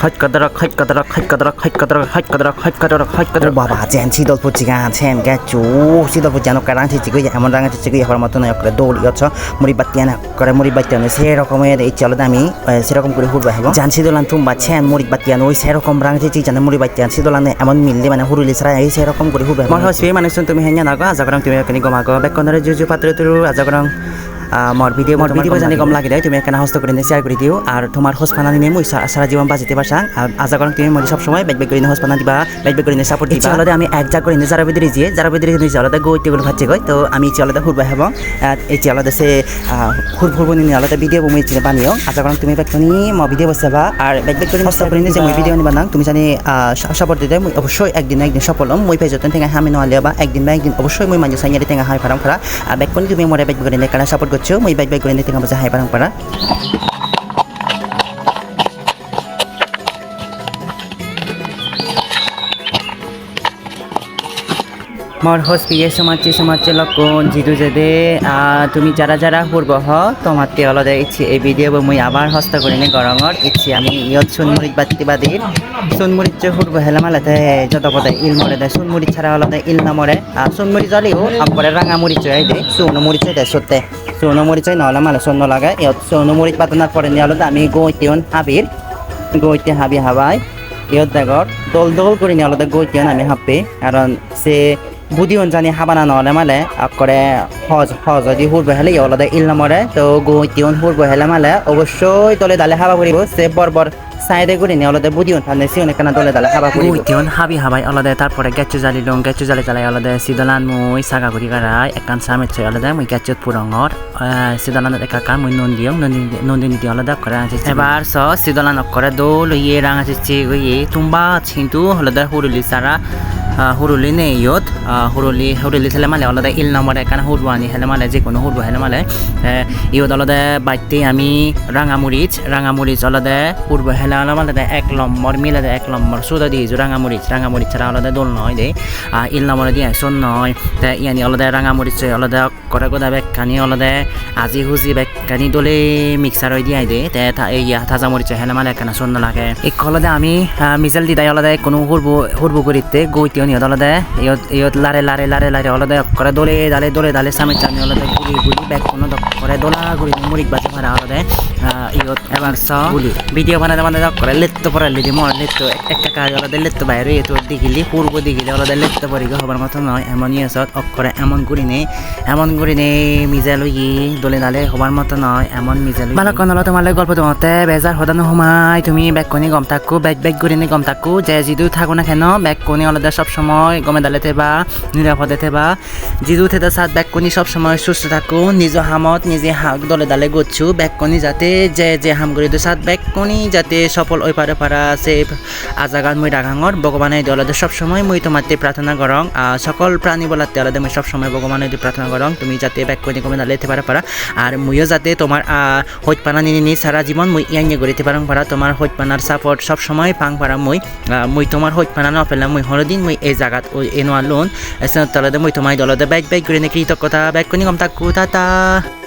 Height কাদারা হাইট কাদারা হাইট কাদারা হাইট কাদারা হাইট কাদারা হাইট কাদারা হাইট কাদারা বাবা puji kan chen ga chu si dol puji ano karang si chigo এমন রাঙা চিচিগো এখন মতো নয় করে দৌড় ইয়ছ মুড়ি বাতিয়ান করে মুড়ি বাতিয়ান সেরকমের এই চলো আমি সেরকম করে হুড়বা হব জান si dolan tumba chen মুড়ি বাতিয়ান ওই সেরকম রাঙা চিচি জানে মুড়ি বাতিয়ান si dolan এমন মিললে মানে হুরুলি ছাড়া এই সেরকম করে হুড়বা মই হসবি মানে শুন তুমি nago aja korang তুমি ago bekonare juju patru turu aja korang মর ভিডিও মর ভিডিও জানি গম লাগি। তুমি এখানে হস্ত করে শেয়ার করে দিও। আর তোমার হোস ফানানি নিয়ে মুই সারা জীবন বাজিতে পারছাং আর আজা করং তুমি মরি সবসময় বেগ বেগ করে হোস ফানা দিবা বেগ বেগ করে সাপোর্ট দিবা। আলাদা আমি এক জাগ করে যারা ভিতরে যে যারা ভিতরে যে আলাদা গইতে গুলো ভাচ্ছে গই তো আমি চি আলাদা হুরবা এবং এই চি আলাদা সে হুর ফুরবো নিয়ে আলাদা ভিডিও বমি চিনে বানিও আজা করং তুমি বেগ তুমি ম ভিডিও বসাবা আর বেগ বেগ করে হস্ত করে যে মুই ভিডিও নিবা নাং তুমি জানি সাপোর্ট দিতে মুই অবশ্যই একদিন একদিন সফল হম। মুই পেজতন থেকে হামি নহলে বা একদিন বা একদিন অবশ্যই মুই মানুষ সাইয়ারি থেকে হাই ফারাম ফারা আর বেগ করে তুমি মরে বেগ করে কারণ সাপোর্ট করছ মুই বেগ বেগ করে থেকে বসে হাই ফারাম ফারা মোর হসপিয়ে সমাজে সমাজে লক্ষণ জিদু যেদে তুমি যারা যারা পূর্ব হ তোমার তে অলদে ইচ্ছে এই ভিডিও মুই আবার হস্ত করে নে গরঙর ইচ্ছে আমি ইয়ত সুনমুরিত বাতি বাদির সুনমুরিত যে পূর্ব হেলামালাতে যত পদে ইল মরে দেয় সুনমুরিত ছাড়া অলদে ইল না মরে আর সুনমুরি জলেও আকবরে রাঙা মরিচ হয় দে সুন মরিচ দেয় সত্যি সুন মরিচ নহলে মালে সন্ন লাগে ইয়ত সুন মরিচ পাতনার পরে নিয়ে অলদে আমি গৈতিয়ন হাবির গৈতে হাবি হাবাই ইয়ত দেখর দল দল করে নিয়ে অলদে গৈতিয়ন আমি হাব্বে কারণ সে বুদিয়ন জানি হাবানা নহলে মালে আকরে হজ হজ যদি হুর বহেলে অলদে ইল নমরে তো গৈতিয়ন হুর বহেলে মালে অবশ্যই তলে দালে হাবা করিব সে বরবর সাইডে করে নিয়ে অলদে বুদিয়ন থানে সিওনে কেনা দলে দালে হাবা করিব গুইতিয়ন হাবি হাবাই অলদে তারপরে গেচু জালি লং গেচু জালি জালাই অলদে সিদলান মুই সাগা করি গারাই একান সামেত ছয় অলদে মুই গেচুত পুরঙর সিদলান একা কান মুই নন দিয়ং নন্দিন দি অলদে করে আছে এবার স সিদলান অকরে দোল ইয়ে রাঙা চিচি ইয়ে তুম্বা ছিন্তু অলদে হুরুলি সারা হুরুলি নে ইয়ত হুরুলি হুরুলি থেলে মালে অলদে ইল নম্বরে একান হুরবানি হেলে মালে যে কোনো হুরবা হেলে মালে ইয়ত অলদে বাইতে আমি রাঙামুরিচ রাঙামুরিচ অলদে পূর্ব হেলা অলদে এক নম্বর মিলে দে এক নম্বর সুদা দিয়েছ রাঙামুরিচ রাঙামুরিচ ছাড়া অলদে দোল নয় দে আর ইল নম্বরে দিয়ে শোন নয় তে ইয়ানি অলদে রাঙামুরিচ অলদে করে গোদা বেকানি অলদে আজি হুজি বেকানি দলে মিক্সার হয়ে দিয়ে দে তে ইয়া তাজা মরিচ হেলে মালে একানা শোন লাগে এই অলদে আমি মিজাল দি দাই অলদে কোনো হুরবু হুরবু করিতে গৈতে নিয়ত অলদে ইয়ত লারে লারে লারে লারে অলদে করে দলে দালে দলে দালে সামে চানি অলদে গুলি গুলি বেক কোনো করে দোলা গুলি মুরিক বাজে মারা অলদে ইয়ত এবার স ভিডিও বানাতে বানাতে করে লেত্ত পরে লিদি মর লেত্ত একটা কাজ অলদে লেত্ত বাইরে এত দিগিলি পূর্ব দিগিলি অলদে লেত্ত পরি হবার মতো নয়। এমন ইয়েছত অক্ষরে এমন করি নে, এমন করি নে, মিজা লই দলে দালে হবার মতো নয়, এমন মিজা লই ভালো কোন তোমার গল্প তোমাতে, বেজার সদানো সোমাই তুমি বেক কনি গম থাকো, বেক বেক করি নে গম থাকো, যে যিদু থাকো না কেন বেক কনি অলদে সব সময়, গমে দালে থেবা, নিরাপদে থেবা। যিদু থেতা সাত বেক কনি সব সময় সুস্থ থাকো, নিজ হামত, নিজে হাক দলে দালে গচ্ছু বেক কনি যাতে, যে যে হাম করি দু সাত বেক কনি যাতে সফল ওই পারে পারা সে আজাগান মই ডাঙর ভগবানে দলদে সব সময় মই তোমাতে প্রার্থনা করং সকল প্রাণী বলাতে আলাদা মই সব সময় ভগবানে দি প্রার্থনা করং তুমি যাতে বেক কনি কমে দালে পারা পারা আর মইও যাতে তোমার হইত পানা নিনি নি সারা জীবন মই ইয়াং গড়িতে পারং পারা তোমার হইত পানার সাপোর্ট সব সময় পাং পারা মই। মই তোমার হইত পানা নপেলা মই হরদিন মই এই জাগাত ওই এনো আলোন এসে তলদে মই তোমার দলদে বাইক বাইক করে কৃতজ্ঞতা বাইক কনি কম তাকু টাটা